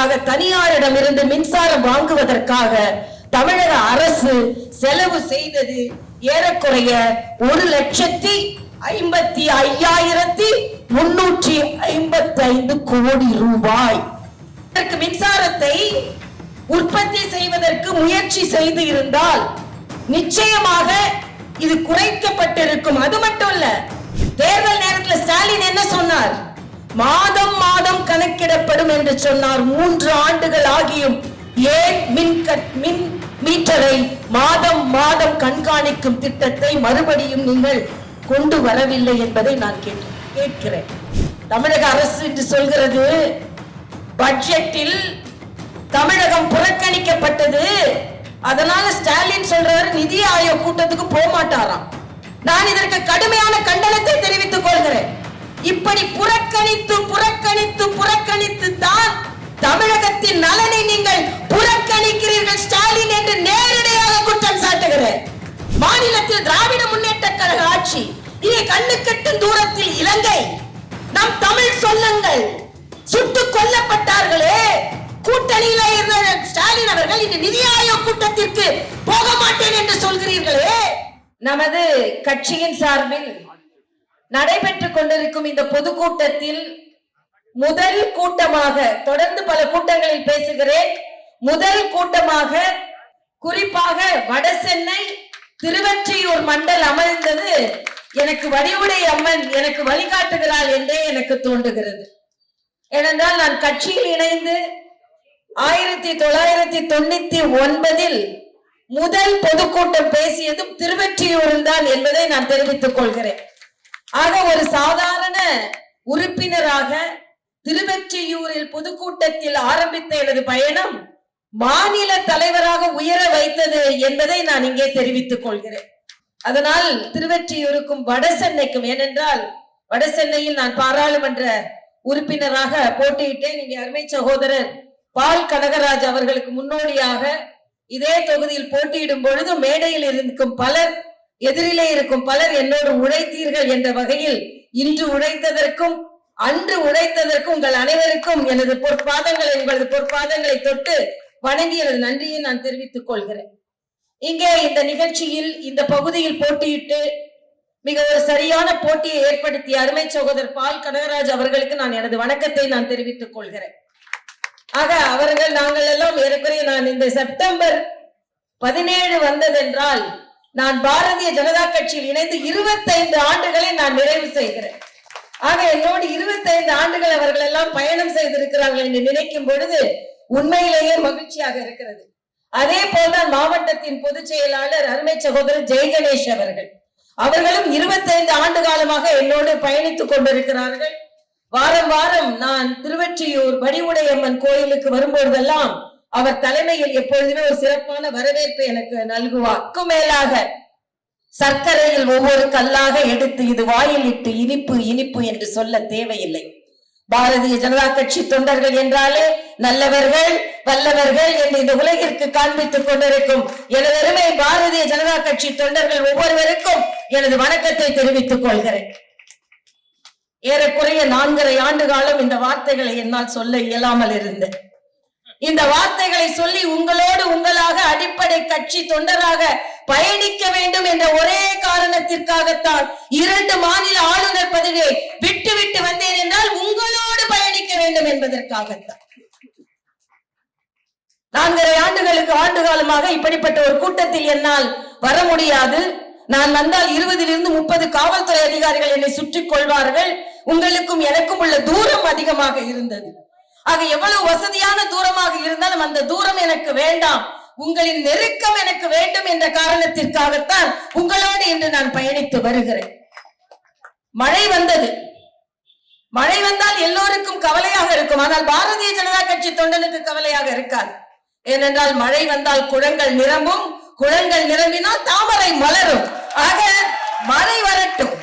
ஆக தனியாரிடமிருந்து மின்சாரம் வாங்குவதற்காக தமிழக அரசு செலவு செய்தது ஏறக்குறைய ஒரு லட்சத்தி ஐம்பத்தி ஐயாயிரத்தி முன்னூற்றி ஐம்பத்தி ஐந்து கோடி ரூபாய். இதற்கு மின்சாரத்தை உற்பத்தி செய்வதற்கு முயற்சி செய்து இருந்தால் நிச்சயமாக இது குறைக்கப்பட்டிருக்கும். அது மட்டும் இல்ல தேர்தல் நேரத்தில் ஸ்டாலின் என்ன சொன்னார்? மாதம் மாதம் கணக்கிடப்படும் என்று சொன்னார். மூன்று ஆண்டுகள் ஆகியும் ஏன் மின் கட் மின் மீட்டரை மாதம் மாதம் கண்காணிக்கும் திட்டத்தை மறுபடியும் நீங்கள் கொண்டு வரவில்லை என்பதை நான் கேட்கிறேன். தமிழக அரசு என்று சொல்கிறது பட்ஜெட்டில் தமிழகம் புறக்கணிக்கப்பட்டது. அதனால ஸ்டாலின் சொல்றாரு நிதி ஆயோக் கூட்டத்துக்கு போக மாட்டாராம் நான் இதற்கு கடுமையான கண்டனத்தை தெரிவித்துக் கொள்கிறேன். இப்படி புறக்கணித்து புறக்கணித்து புறக்கணித்து தான் தமிழகத்தின் நலனை நீங்கள் புறக்கணிக்கிறீர்கள் ஸ்டாலின் என்று நேரடியாக குற்றம் சாட்டுகிறேன். மாநிலத்தில் திராவிட முன்னேற்ற கழக ஆட்சி இங்கே கண்ணுக்கெட்டும் தூரத்தில் இலங்கை. நம் தமிழ் சொல்லுங்கள் சுட்டுக் கொல்லப்பட்டார்களே. கூட்டணியில இருந்த ஸ்டாலின் அவர்கள் இந்த நிதி ஆயோக் கூட்டத்திற்கு போக மாட்டேன் என்று சொல்கிறீர்களே. நமது கட்சியின் சார்பில் நடைபெற்றுக் கொண்டிருக்கும் இந்த பொதுக்கூட்டத்தில் முதல் கூட்டமாக தொடர்ந்து பல கூட்டங்களில் பேசுகிறேன். முதல் கூட்டமாக குறிப்பாக வடசென்னை திருவற்றியூர் மண்டல் அமர்ந்தது எனக்கு வடிவுடை அம்மன் எனக்கு வழிகாட்டுகிறாள் என்றே எனக்கு தோன்றுகிறது. ஏனென்றால் நான் கட்சியில் இணைந்து ஆயிரத்தி தொள்ளாயிரத்தி தொண்ணூத்தி ஒன்பதில் முதல் பொதுக்கூட்டம் பேசியதும் திருவெற்றியூரில் தான் என்பதை நான் தெரிவித்துக் கொள்கிறேன். ஆக ஒரு சாதாரண உறுப்பினராக திருவெற்றியூரில் பொதுக்கூட்டத்தில் ஆரம்பித்த எனது பயணம் மாநில தலைவராக உயர வைத்தது என்பதை நான் இங்கே தெரிவித்துக் கொள்கிறேன். அதனால் திருவெற்றியூருக்கும் வடசென்னைக்கும் ஏனென்றால் வடசென்னையில் நான் பாராளுமன்ற உறுப்பினராக போட்டியிட்டேன். இங்கே அருமை சகோதரர் பால் கனகராஜ் அவர்களுக்கு முன்னோடியாக இதே தொகுதியில் போட்டியிடும் பொழுது மேடையில் இருக்கும் பலர் எதிரிலே இருக்கும் பலர் என்னோடு உழைத்தீர்கள் என்ற வகையில் இன்று உழைத்ததற்கும் அன்று உழைத்ததற்கும் உங்கள் அனைவருக்கும் எனது பொற்பாதங்களை உங்களது பொற்பாதங்களை தொட்டு வணங்கி எனது நன்றியை நான் தெரிவித்துக் கொள்கிறேன். இங்கே இந்த நிகழ்ச்சியில் இந்த பகுதியில் போட்டியிட்டு மிக ஒரு சரியான போட்டியை ஏற்படுத்திய அருமை சகோதரர் பால் கனகராஜ் அவர்களுக்கு நான் எனது வணக்கத்தை நான் தெரிவித்துக் கொள்கிறேன். ஆக அவர்கள் நாங்கள் எல்லாம் ஏறக்குறைய நான் இந்த செப்டம்பர் பதினேழு வந்ததென்றால் நான் பாரதிய ஜனதா கட்சியில் இணைந்து இருபத்தைந்து ஆண்டுகளை நான் நிறைவு செய்கிறேன். ஆக என்னோடு இருபத்தைந்து ஆண்டுகள் அவர்கள் எல்லாம் பயணம் செய்திருக்கிறார்கள் என்று நினைக்கும் பொழுது உண்மையிலேயே மகிழ்ச்சியாக இருக்கிறது. அதே போல்தான் மாவட்டத்தின் பொதுச் செயலாளர் அருமை சகோதரர் ஜெயகணேஷ் அவர்கள். அவர்களும் இருபத்தைந்து ஆண்டு காலமாக என்னோடு பயணித்துக் கொண்டிருக்கிறார்கள். வாரம் வாரம் நான் திருவெற்றியூர் வடிவுடையம்மன் கோயிலுக்கு வரும்பொழுதெல்லாம் அவர் தலைமையில் எப்பொழுதுமே ஒரு சிறப்பான வரவேற்பை எனக்கு நல்குவார். மேலாக சர்க்கரையில் ஒவ்வொரு கல்லாக எடுத்து இது வாயில் இட்டு இனிப்பு இனிப்பு என்று சொல்ல தேவையில்லை. பாரதிய ஜனதா கட்சி தொண்டர்கள் என்றாலே நல்லவர்கள் வல்லவர்கள் என்று இந்த உலகிற்கு காண்பித்துக் கொண்டிருக்கும் எனது அருமை பாரதிய ஜனதா கட்சி தொண்டர்கள் ஒவ்வொருவருக்கும் எனது வணக்கத்தை தெரிவித்துக் கொள்கிறேன். ஏறக்குறைய நான்கரை ஆண்டு காலம் இந்த வார்த்தைகளை என்னால் சொல்ல இயலாமல் இருந்தேன். இந்த வார்த்தைகளை சொல்லி உங்களோடு உங்களாக அடிப்படை கட்சி தொண்டராக பயணிக்க வேண்டும் என்ற ஒரே காரணத்திற்காகத்தான் இரண்டு மாநில ஆளுநர் பதவியை விட்டு விட்டு வந்தேன் என்றால் உங்களோடு பயணிக்க வேண்டும் என்பதற்காகத்தான். நான்கரை ஆண்டுகளுக்கு ஆண்டு காலமாக இப்படிப்பட்ட ஒரு கூட்டத்தில் என்னால் வர முடியாது. நான் வந்தால் இருபதிலிருந்து முப்பது காவல்துறை அதிகாரிகள் என்னை சுற்றிக் கொள்வார்கள். உங்களுக்கும் எனக்கும் உள்ள தூரம் அதிகமாக இருந்தது. ஆக எவ்வளவு வசதியான தூரமாக இருந்தாலும் அந்த தூரம் எனக்கு வேண்டாம். உங்களின் நெருக்கம் எனக்கு வேண்டும் என்ற காரணத்திற்காகத்தான் உங்களோடு இன்று நான் பயணித்து வருகிறேன். மழை வந்தது. மழை வந்தால் எல்லோருக்கும் கவலையாக இருக்கும். ஆனால் பாரதிய ஜனதா கட்சி தொண்டனுக்கு கவலையாக இருக்காது. ஏனென்றால் மழை வந்தால் குளங்கள் நிரம்பும். குளங்கள் நிரம்பினால் தாமரை மலரும். ஆக மழை வரட்டும்.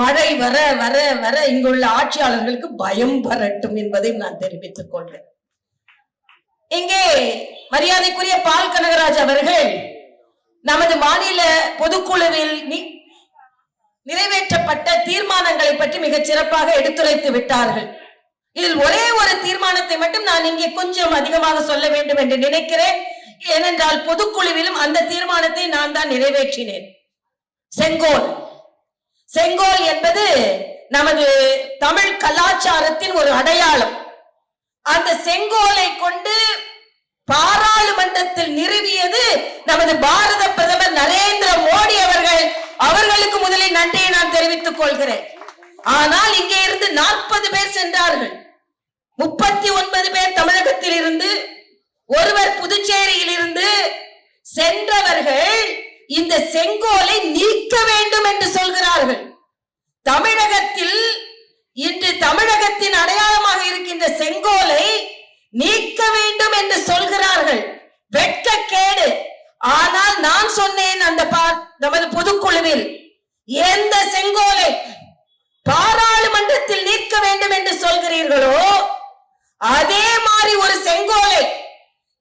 மழை வர வர வர இங்குள்ள ஆட்சியாளர்களுக்கு பயம் வரட்டும் என்பதை நான் தெரிவித்துக் கொள்றேன் இங்கே மரியாதைக்குரிய பால் கனகராஜ் அவர்கள் நமது மாநில பொதுக்குழுவில் நிறைவேற்றப்பட்ட தீர்மானங்களை பற்றி மிகச் சிறப்பாக எடுத்துரைத்து விட்டார்கள். இதில் ஒரே ஒரு தீர்மானத்தை மட்டும் நான் இங்கே கொஞ்சம் அதிகமாக சொல்ல வேண்டும் என்று நினைக்கிறேன். ஏனென்றால் பொதுக்குழுவிலும் அந்த தீர்மானத்தை நான் தான் நிறைவேற்றினேன். செங்கோல். செங்கோல் என்பது நமது தமிழ் கலாச்சாரத்தின் ஒரு அடையாளம். அந்த செங்கோலை கொண்டு பாராளுமன்றத்தில் நிறுவியது நமது பாரத பிரதமர் நரேந்திர மோடி அவர்கள். அவர்களுக்கு முதலில் நன்றியை நான் தெரிவித்துக் கொள்கிறேன். ஆனால் இங்கே இருந்து நாற்பது பேர் சென்றார்கள். முப்பத்தி ஒன்பது பேர் தமிழகத்தில் இருந்து ஒருவர் புதுச்சேரியில் இருந்து சென்றவர்கள் இந்த செங்கோலை நீக்க வேண்டும் என்று சொல்கிறார்கள். தமிழகத்தில் இன்று தமிழகத்தின் அடையாளமாக இருக்கின்ற செங்கோலை நீக்க வேண்டும் என்று சொல்கிறார்கள். வெட்கக்கேடு. ஆனால் நான் சொன்னேன் அந்த பா- நமது பொதுக்குழுவில் எந்த செங்கோலை பாராளுமன்றத்தில் நீக்க வேண்டும் என்று சொல்கிறீர்களோ அதே மாதிரி ஒரு செங்கோலை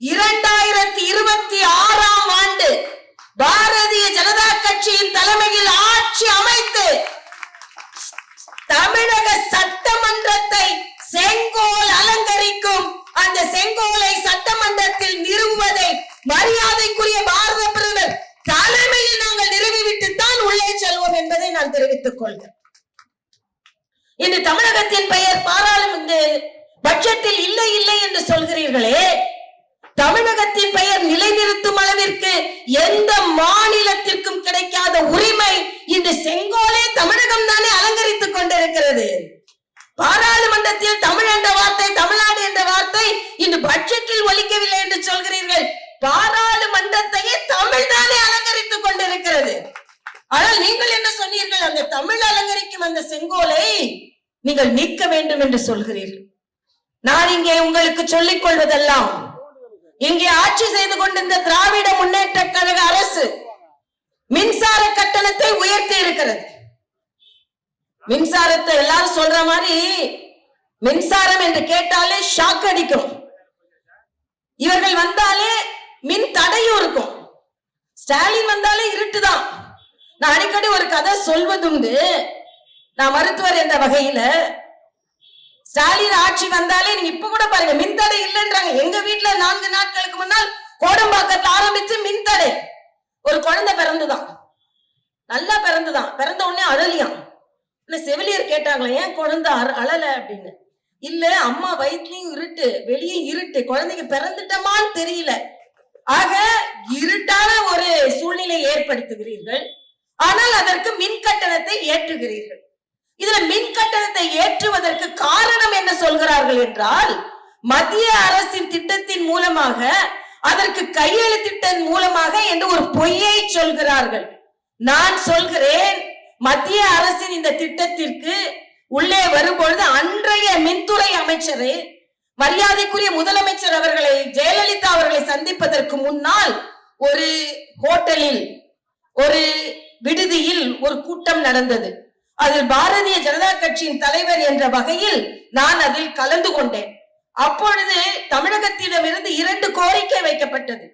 இரண்டாயிரம் இருபத்தி ஆறாம் ஆண்டு பாரதிய ஜனதா கட்சியின் தலைமையில் ஆட்சி அமைத்து தமிழக சட்டமன்றத்தை செங்கோல் அலங்கரிக்கும் அந்த செங்கோலை சட்டமன்றத்தில் நிறுவுவதை மரியாதைக்குரிய பாரத பிரதமர் தலைமையில் நாங்கள் நிறுவிவிட்டு தான் உள்ளே செல்வோம் என்பதை நான் தெரிவித்துக் கொள்கிறேன். இன்று தமிழகத்தின் பெயர் பாராளுமன்ற பட்ஜெட்டில் இல்லை இல்லை என்று சொல்கிறீர்களே தமிழகத்தின் பெயர் நிலைநிறுத்தும் அளவிற்கு எந்த மாநிலத்திற்கும் கிடைக்காத உரிமை இன்று செங்கோலே தமிழகம் தானே அலங்கரித்துக் கொண்டிருக்கிறது. பாராளுமன்றத்தில் தமிழ் என்ற வார்த்தை தமிழ்நாடு என்ற வார்த்தை இன்று பட்ஜெட்டில் ஒலிக்கவில்லை என்று சொல்கிறீர்கள். பாராளுமன்றத்தையே தமிழ் தானே அலங்கரித்துக் கொண்டிருக்கிறது. ஆனால் நீங்கள் என்ன சொன்னீர்கள்? அந்த தமிழ் அலங்கரிக்கும் அந்த செங்கோலை நீங்கள் நீக்க வேண்டும் என்று சொல்கிறீர்கள். நான் இங்கே உங்களுக்கு சொல்லிக் கொள்வதெல்லாம் இங்கே ஆட்சி செய்து கொண்டிருந்த திராவிட முன்னேற்ற கழக அரசு மின்சார கட்டணத்தை உயர்த்தி இருக்கிறது. மின்சாரத்தை எல்லாரும் சொல்ற மாதிரி மின்சாரம் என்று கேட்டாலே ஷாக் அடிக்கும். இவர்கள் வந்தாலே மின் தடையும் இருக்கும். ஸ்டாலின் வந்தாலே இருட்டுதான். நான் அடிக்கடி ஒரு கதை சொல்வதுண்டு. நான் மருத்துவர் என்ற வகையில ஸ்டாலின் ஆட்சி வந்தாலே நீங்க இப்ப கூட பாருங்க மின்தடை இல்லைன்றாங்க. எங்க வீட்டுல நான்கு நாட்களுக்கு முன்னால் கோடம்பாக்கத்துல ஆரம்பிச்சு மின்தடை ஒரு குழந்தை பிறந்துதான். நல்லா பிறந்துதான். பிறந்த உடனே அழலியான் இல்ல செவிலியர் கேட்டாங்களே ஏன் குழந்தை அற- அழல? அப்படின்னு. இல்ல அம்மா வயிற்றுலயும் இருட்டு வெளியே இருட்டு குழந்தைங்க பிறந்துட்டமான்னு தெரியல. ஆக இருட்டான ஒரு சூழ்நிலை ஏற்படுத்துகிறீர்கள். ஆனால் அதற்கு மின் கட்டணத்தை ஏற்றுகிறீர்கள். இதுல மின் கட்டணத்தை ஏற்றுவதற்கு காரணம் என்ன சொல்கிறார்கள் என்றால் மத்திய அரசின் திட்டத்தின் மூலமாக அதற்கு கையெழுத்திட்டன் மூலமாக என்று ஒரு பொய்யை சொல்கிறார்கள். நான் சொல்கிறேன் மத்திய அரசின் இந்த திட்டத்திற்கு உள்ளே வரும்பொழுது அன்றைய மின்துறை அமைச்சரே மரியாதைக்குரிய முதலமைச்சர் அவர்களை ஜெயலலிதா அவர்களை சந்திப்பதற்கு முன்னால் ஒரு ஹோட்டலில் ஒரு விடுதியில் ஒரு கூட்டம் நடந்தது. அதில் பாரதிய ஜனதா கட்சியின் தலைவர் என்ற வகையில் நான் அதில் கலந்து கொண்டேன். அப்பொழுது தமிழகத்திடமிருந்து இரண்டு கோரிக்கை வைக்கப்பட்டது.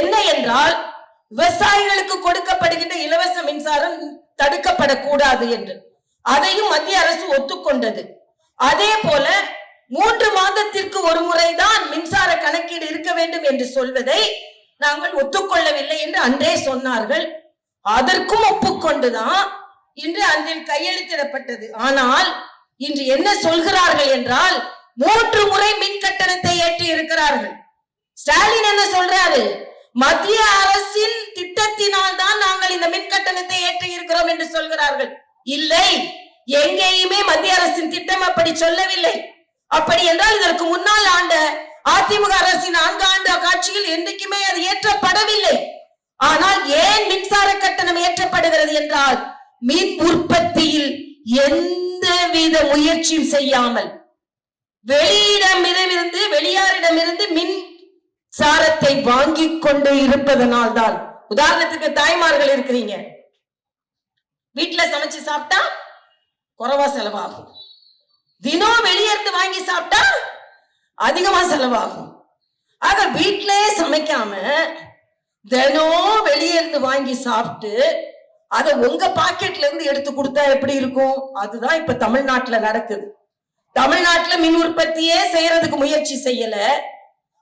என்ன என்றால் விவசாயிகளுக்கு கொடுக்கப்படுகின்ற இலவச மின்சாரம் தடுக்கப்படக்கூடாது என்று. அதையும் மத்திய அரசு ஒத்துக்கொண்டது. அதே போல மூன்று மாதத்திற்கு ஒரு முறைதான் மின்சார கணக்கீடு இருக்க வேண்டும் என்று சொல்வதை நாங்கள் ஒத்துக்கொள்ளவில்லை என்று அன்றே சொன்னார்கள். அதற்கும் ஒப்புக்கொண்டுதான் இன்று அதில் கையெழுத்திடப்பட்டது. ஆனால் இன்று என்ன சொல்கிறார்கள் என்றால் மூன்று முறை மின் கட்டணத்தை ஏற்றி இருக்கிறார்கள் ஸ்டாலின் என்ன சொல்றாரு? மத்திய அரசின் திட்டத்தினால் தான் நாங்கள் இந்த மின் கட்டணத்தை ஏற்றி இருக்கிறோம் என்று சொல்கிறார்கள். இல்லை எங்கேயுமே மத்திய அரசின் திட்டம் அப்படி சொல்லவில்லை. அப்படி என்றால் இதற்கு முன்னால் ஆண்ட அதிமுக அரசின் நான்கு ஆண்டு காட்சியில் என்றைக்குமே அது ஏற்றப்படவில்லை. ஆனால் ஏன் மின்சார கட்டணம் ஏற்றப்படுகிறது என்றால் மின் உற்பத்தியில் எந்தவித முயற்சியும் செய்யாமல் வெளியிடமிருந்து வெளியாரிடமிருந்து மின் சாரத்தை வாங்கி கொண்டு இருப்பதனால் தான் உதாரணத்துக்கு தாய்மார்கள் இருக்கிறீங்க. வீட்டுல சமைச்சு சாப்பிட்டா குறைவா செலவாகும். தினம் வெளியேறது வாங்கி சாப்பிட்டா அதிகமா செலவாகும். ஆக வீட்டிலேயே சமைக்காம தினம் வெளியே இருந்து வாங்கி சாப்பிட்டு அதை உங்க பாக்கெட்ல இருந்து எடுத்து கொடுத்தா எப்படி இருக்கும்? அதுதான் இப்ப தமிழ்நாட்டுல நடக்குது. தமிழ்நாட்டுல மின் உற்பத்தியே செய்யறதுக்கு முயற்சி செய்யல.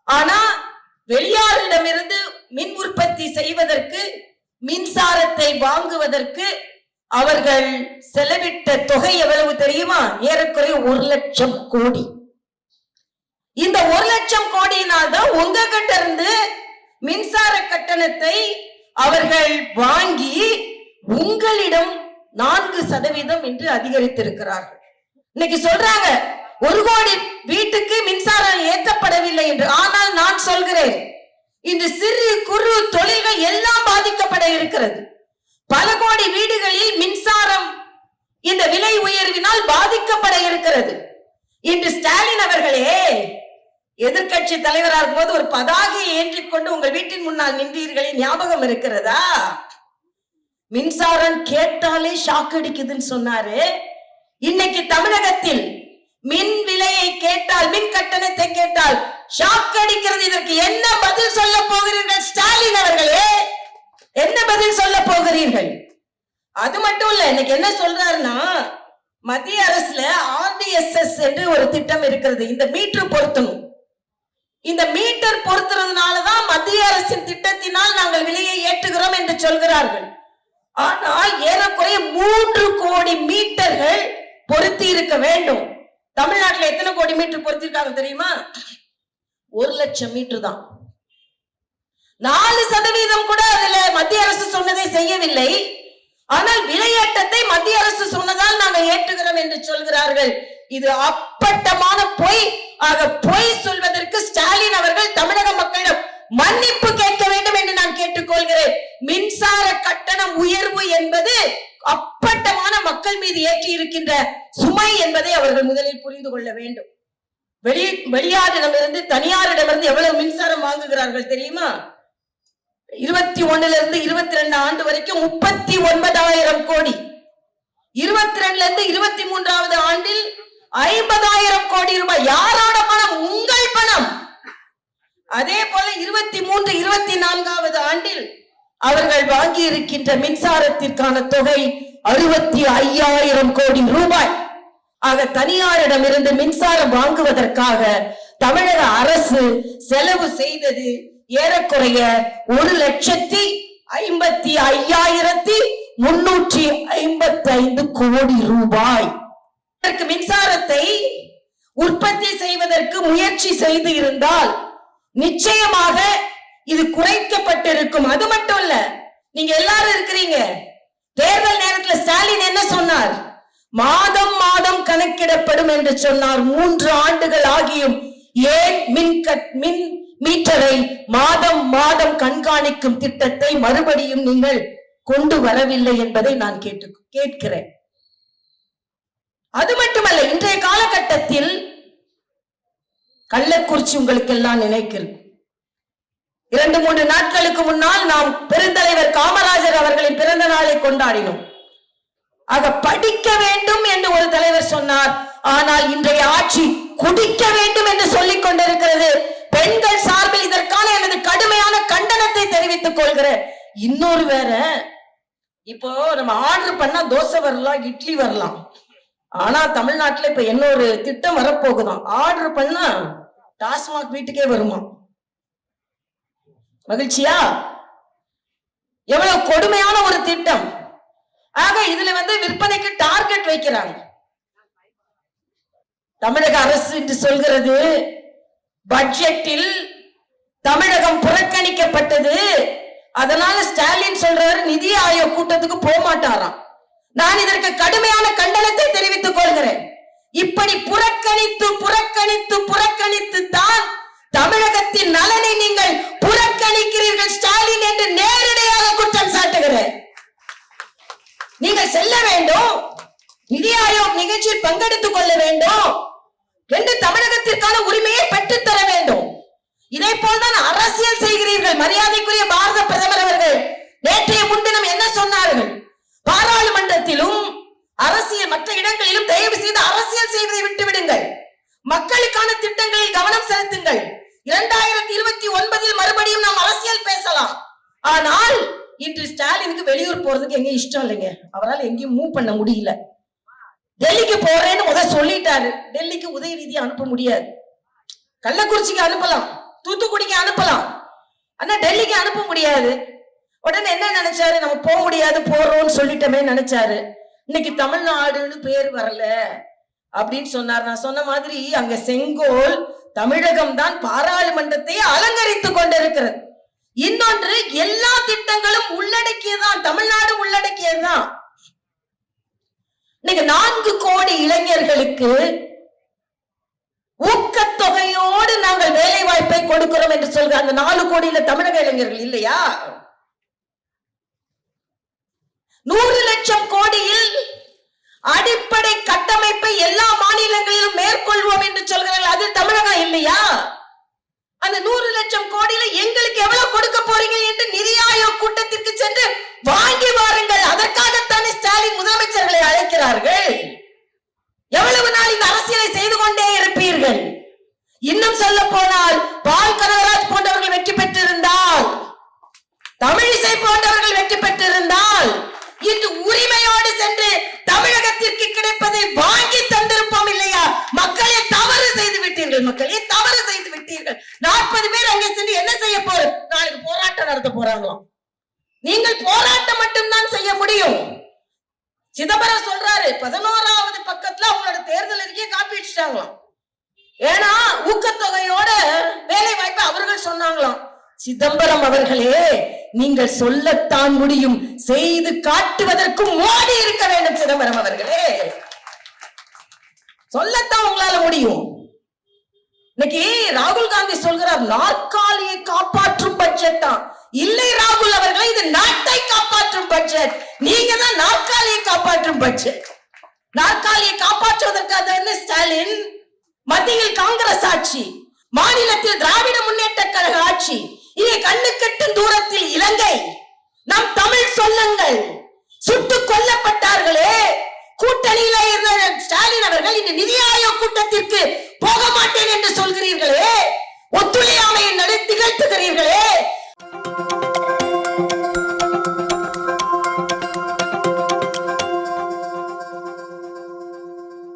ஆனா வெளியாரிடமிருந்து மின் உற்பத்தி செய்வதற்கு மின்சாரத்தை வாங்குவதற்கு அவர்கள் செலவிட்ட தொகை எவ்வளவு தெரியுமா? ஏறக்குறைய ஒரு லட்சம் கோடி. இந்த ஒரு லட்சம் கோடியினால் தான் உங்க கிட்ட இருந்து மின்சார கட்டணத்தை அவர்கள் வாங்கி உங்களிடம் நான்கு சதவீதம் என்று அதிகரித்திருக்கிறார்கள். இன்னைக்கு சொல்றாங்க ஒரு கோடி வீட்டுக்கு மின்சாரம் ஏற்றப்படவில்லை என்று ஆனால் நான் சொல்கிறேன். இன்று சிறு குறு தொழில்கள் எல்லாம் பாதிக்கப்பட இருக்கிறது. பல கோடி வீடுகளில் மின்சாரம் இந்த விலை உயர்வினால் பாதிக்கப்பட இருக்கிறது. இன்று ஸ்டாலின் அவர்களே எதிர்க்கட்சி தலைவராக இருக்கும்போது ஒரு பதாகையை ஏற்றிக்கொண்டு உங்கள் வீட்டின் முன்னால் நின்றீர்களே ஞாபகம் இருக்கிறதா? மின்சாரம் கேட்டாலே ஷாக் அடிக்குதுன்னு சொன்னாரு. இன்னைக்கு தமிழகத்தில் மின் விலையை கேட்டால் மின் கட்டணத்தை கேட்டால் ஷாக் அடிக்கிறது. இதற்கு என்ன பதில் சொல்ல போகிறீர்கள்? ஸ்டாலின் அவர்களே என்ன பதில் சொல்ல போகிறீர்கள்? அது மட்டும் இல்ல இன்னைக்கு என்ன சொல்றாருன்னா மத்திய அரசுல ஆர்டிஎஸ்எஸ் என்று ஒரு திட்டம் இருக்கிறது. இந்த மீட்டர் பொருத்தணும். இந்த மீட்டர் பொருத்துறதுனாலதான் மத்திய அரசின் திட்டத்தினால் நாங்கள் விலையை ஏற்றுகிறோம் என்று சொல்கிறார்கள். ஆனால் ஏறக்குறைய மூன்று கோடி மீட்டர்கள் பொருத்தி இருக்க வேண்டும். தமிழ்நாட்டுல எத்தனை கோடி மீட்டர் பொருத்திருக்காங்க தெரியுமா? ஒரு லட்சம் மீட்டர் தான். நாலு சதவீதம் கூட அதுல மத்திய அரசு சொன்னதை செய்யவில்லை. ஆனால் விலையேற்றத்தை மத்திய அரசு சொன்னதால் நாங்கள் ஏற்றுகிறோம் என்று சொல்கிறார்கள். இது அப்பட்டமான பொய். ஆக பொய் சொல்வதற்கு ஸ்டாலின் அவர்கள் தமிழக மக்களிடம் மன்னிப்பு கேட்க வேண்டும் என்று நான் கேட்டுக்கொள்கிறேன். மின்சார கட்டணம் உயர்வு என்பது அப்பட்டமான மக்கள் மீது ஏற்றி இருக்கின்ற சுமை என்பதை அவர்கள் முதலில் புரிந்து கொள்ள வேண்டும். வெளி வெளியாரிடமிருந்து தனியாரிடமிருந்து எவ்வளவு மின்சாரம் வாங்குகிறார்கள் தெரியுமா? இருபத்தி ஒண்ணுல இருந்து இருபத்தி ரெண்டு ஆண்டு வரைக்கும் முப்பத்தி ஒன்பதாயிரம் கோடி. இருபத்தி ரெண்டுல இருந்து இருபத்தி மூன்றாவது ஆண்டில் ஐம்பதாயிரம் கோடி ரூபாய். யாரோட பணம்? உங்கள் பணம். அதே போல இருபத்தி மூன்று இருபத்தி நான்காவது ஆண்டில் அவர்கள் வாங்கி இருக்கின்ற மின்சாரத்திற்கான தொகை அறுபத்தி ஐயாயிரம் கோடி ரூபாய். ஆக தனியாரிடம் இருந்து மின்சாரம் வாங்குவதற்காக தமிழக அரசு செலவு செய்தது ஏறக்குறைய ஒரு லட்சத்தி ஐம்பத்தி ஐயாயிரத்தி முன்னூற்றி ஐம்பத்தி ஐந்து கோடி ரூபாய். இதற்கு மின்சாரத்தை உற்பத்தி செய்வதற்கு முயற்சி செய்து இருந்தால் நிச்சயமாக இது குறைக்கப்பட்டிருக்கும். அது மட்டும் இல்ல நீங்க எல்லாரும் இருக்கிறீங்க. தேர்தல் நேரத்துல ஸ்டாலின் என்ன சொன்னார்? மாதம் மாதம் கணக்கிடப்படும் என்று சொன்னார். மூன்று ஆண்டுகள் ஆகியும் ஏன் மின் கட் மின் மீட்டரை மாதம் மாதம் கண்காணிக்கும் திட்டத்தை மறுபடியும் நீங்கள் கொண்டு வரவில்லை என்பதை நான் கேட்டு கேட்கிறேன். அது மட்டுமல்ல இன்றைய காலகட்டத்தில் கள்ளக்குறிச்சி உங்களுக்கு எல்லாம் நினைக்கிறது இரண்டு மூன்று நாட்களுக்கு முன்னால் நாம் பெருந்தலைவர் காமராஜர் அவர்களின் பிறந்த நாளை கொண்டாடினோம். ஆக படிக்க வேண்டும் என்று ஒரு தலைவர் சொன்னார். ஆனால் இன்றைய ஆட்சி குடிக்க வேண்டும் என்று சொல்லிக் கொண்டிருக்கிறது. பெண்கள் சார்பில் இதற்கான எனது கடுமையான கண்டனத்தை தெரிவித்துக் கொள்கிறேன். இன்னொரு வேற இப்போ நம்ம ஆர்டர் பண்ணா தோசை வரலாம் இட்லி வரலாம். ஆனா தமிழ்நாட்டுல இப்ப இன்னொரு திட்டம் வரப்போகுதான். ஆர்டர் பண்ணா டாஸ்மாக் வீட்டுக்கே வருமா? மகிழ்ச்சியா? எவ்வளவு கொடுமையான ஒரு திட்டம். ஆக இதுல வந்து விற்பனைக்கு டார்கெட் வைக்கிறாங்க. தமிழக அரசு என்று சொல்கிறது பட்ஜெட்டில் தமிழகம் புறக்கணிக்கப்பட்டது. அதனால ஸ்டாலின் சொல்றாரு நிதி ஆயோக் கூட்டத்துக்கு போக மாட்டாராம். நான் இதற்கு கடுமையான கண்டனத்தை தெரிவித்துக் கொள்கிறேன். இப்படி புறக்கணித்து புறக்கணித்து புறக்கணித்து தான் தமிழகத்தின் நலனை நீங்கள் புற நினைக்கிறீர்கள்? ஸ்டாலின் என்று நேரடியாக குற்றம் சாட்டுகிறேன். நீங்கள் செல்ல வேண்டும். நிதி ஆயோக் நிகழ்ச்சியில் பங்கெடுத்துக் கொள்ள வேண்டும். என்று தமிழகத்திற்கான உரிமையை பெற்றுத்தர வேண்டும். இதை போல்தான் அரசியல் செய்கிறீர்கள் மரியாதைக்குரிய பாரத பிரதமர் அவர்கள். நேற்றைய முன்தினம் என்ன சொன்னார்கள்? பாராளுமன்றத்திலும் அரசியல் மற்ற இடங்களிலும் தயவு செய்து அரசியல் செய்வதை விட்டு விடுங்கள் மக்களுக்கான திட்டங்களில் இரண்டாயிரத்தி இருபத்தி ஒன்பதில் மறுபடியும் நாம் அரசியல் பேசலாம். ஆனால் இன்று ஸ்டாலினுக்கு வெளியூர் போறதுக்கு எங்கேயும் இஷ்டம் இல்லைங்க. அவரால் எங்கேயும் மூவ் பண்ண முடியல. டெல்லிக்கு போறேன்னு முதல் சொல்லிட்டாரு. டெல்லிக்கு உதயநிதி அனுப்ப முடியாது. கள்ளக்குறிச்சிக்கு அனுப்பலாம். தூத்துக்குடிக்கு அனுப்பலாம். ஆனா டெல்லிக்கு அனுப்ப முடியாது. உடனே என்ன நினைச்சாரு? நம்ம போக முடியாது போறோம்னு சொல்லிட்டோமே நினைச்சாரு. இன்னைக்கு தமிழ்நாடுன்னு பேர் வரல. அப்படின்னு சொன்னார். நான் சொன்ன மாதிரி அங்க செங்கோல் தமிழகம் தான் பாராளுமன்றத்தை அலங்கரித்துக் கொண்டிருக்கிறது. இன்னொன்று எல்லா திட்டங்களும் உள்ளடக்கியதான் தமிழ்நாடு உள்ளடக்கியதுதான். இன்னைக்கு நான்கு கோடி இளைஞர்களுக்கு ஊக்கத்தொகையோடு நாங்கள் வேலை வாய்ப்பை கொடுக்கிறோம் என்று சொல்ற அந்த நாலு கோடியில தமிழக இளைஞர்கள் இல்லையா? நூறு லட்சம் கோடியில் அடிப்படை கட்டமைப்பை எல்லா மாநிலங்களிலும் மேற்கொள்வோம் என்று சொல்கிறார்கள். அது தமிழகம் இல்லையா? அந்த நூறு லட்சம் கோடியில எங்களுக்கு எவ்வளவு கொடுக்க போறீங்க என்று நிதி ஆயோக் கூட்டத்திற்கு சென்று வாங்கி வாருங்கள். அதற்காகத்தானே ஸ்டாலின் முதலமைச்சர்களை அழைக்கிறார்கள். எவ்வளவு நாள் இந்த அரசியலை செய்து கொண்டே இருப்பீர்கள்? இன்னும் சொல்ல போனால் பால் கனகராஜ் போன்றவர்கள் வெற்றி பெற்றிருந்தால் தமிழிசை போன்றவர்கள் வெற்றி பெற்றிருந்தால் இன்று உரிமையோடு சென்று தமிழகத்திற்கு கிடைப்பதை வாங்கி தந்திருப்போம் இல்லையா மக்களே தவறு செய்து விட்டீர்கள் மக்களே தவறு செய்து விட்டீர்கள். நாற்பது பேர் அங்கே சென்று என்ன செய்ய போறது நாளைக்கு போராட்டம் நடத்த போறாங்களாம் நீங்கள் போராட்டம் மட்டும்தான் செய்ய முடியும். சிதம்பரம் சொல்றாரு பதினோராவது பக்கத்துல அவங்களோட தேர்தல் அறிக்கையை காப்பி அடிச்சிட்டாங்களாம். ஏன்னா ஊக்கத்தொகையோட வேலை வாய்ப்பை அவர்கள் சொன்னாங்களாம். சிதம்பரம் அவர்களே நீங்கள் சொல்லத்தான் முடியும். செய்து காட்டுவதற்கும் மோடி இருக்க வேண்டும் சிதம்பரம் அவர்களே. சொல்லத்தான் உங்களால முடியும். இன்னைக்கு ராகுல் காந்தி சொல்கிறார் நாற்காலியை காப்பாற்றும் பட்ஜெட் தான். இல்லை ராகுல் அவர்களே இது நாட்டை காப்பாற்றும் பட்ஜெட் நீங்க தான் நாற்காலியை காப்பாற்றும் பட்ஜெட் நாற்காலியை காப்பாற்றுவதற்காக வந்து ஸ்டாலின் மத்தியில் காங்கிரஸ் ஆட்சி மாநிலத்தில் திராவிட முன்னேற்ற கழக ஆட்சி இங்கே கண்ணுக்கட்டும் தூரத்தில் இலங்கை. நம் தமிழ் சொல்லுங்கள் சுட்டு கொல்லப்பட்டார்களே. கூட்டணியில இருந்த ஸ்டாலின் அவர்கள் இந்த நிதி ஆயோக் கூட்டத்திற்கு போக மாட்டேன் என்று சொல்கிறீர்களே. ஒத்துழையாமையை நடத்தி நிகழ்த்துகிறீர்களே